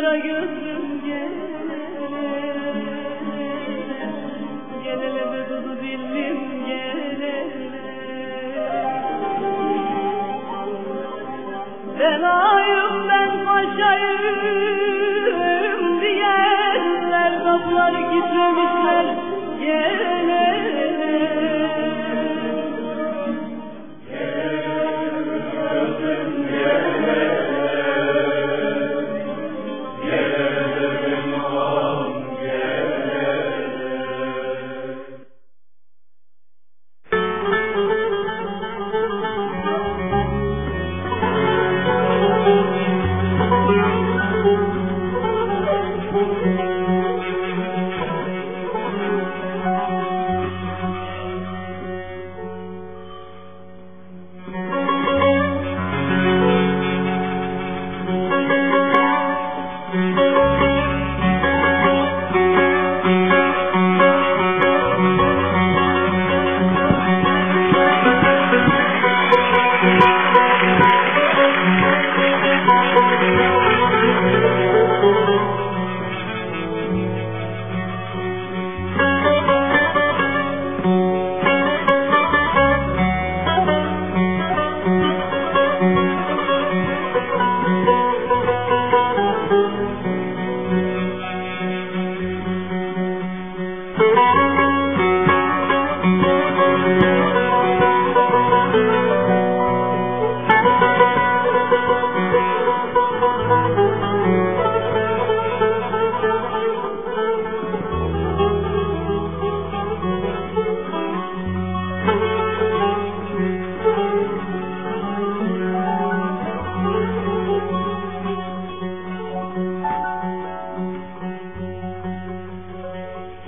kara gözlü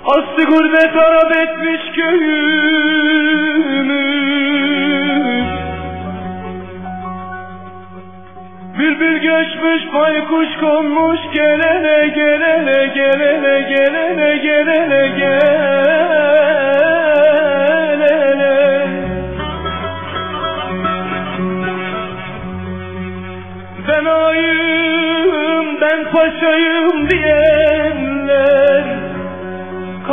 Aslı gurbet arap etmiş köyümüz. Bülbül göçmüş baykuş konmuş gelene gelene gelene gelene gelene gelene. Ben ayım ben paşayım diyenler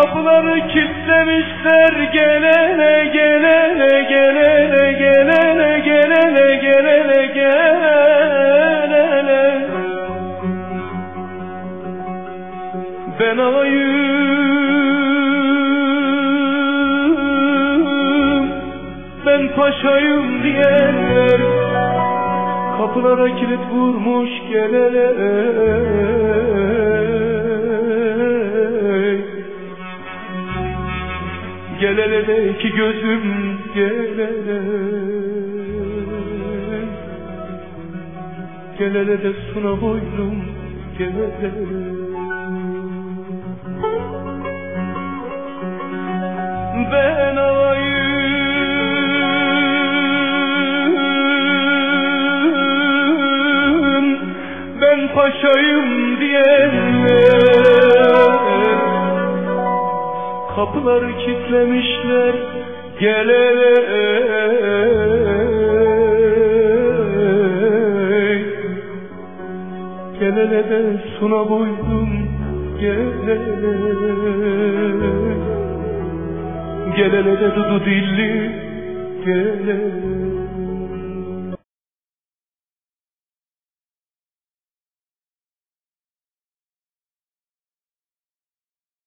Kapıları kilitlemişler gelene gelene gelene gelene gelene gelene gelene Ben ayım ben paşayım diyenler Kapılara kilit vurmuş gelene Gelele de iki gözüm gelele Gelele de suna boynum gelele Ben ağayım Ben paşayım diyenler Kapıları kilitlemişler gelene Gelene de suna boydum gelene Gelene de dudu dilli gelene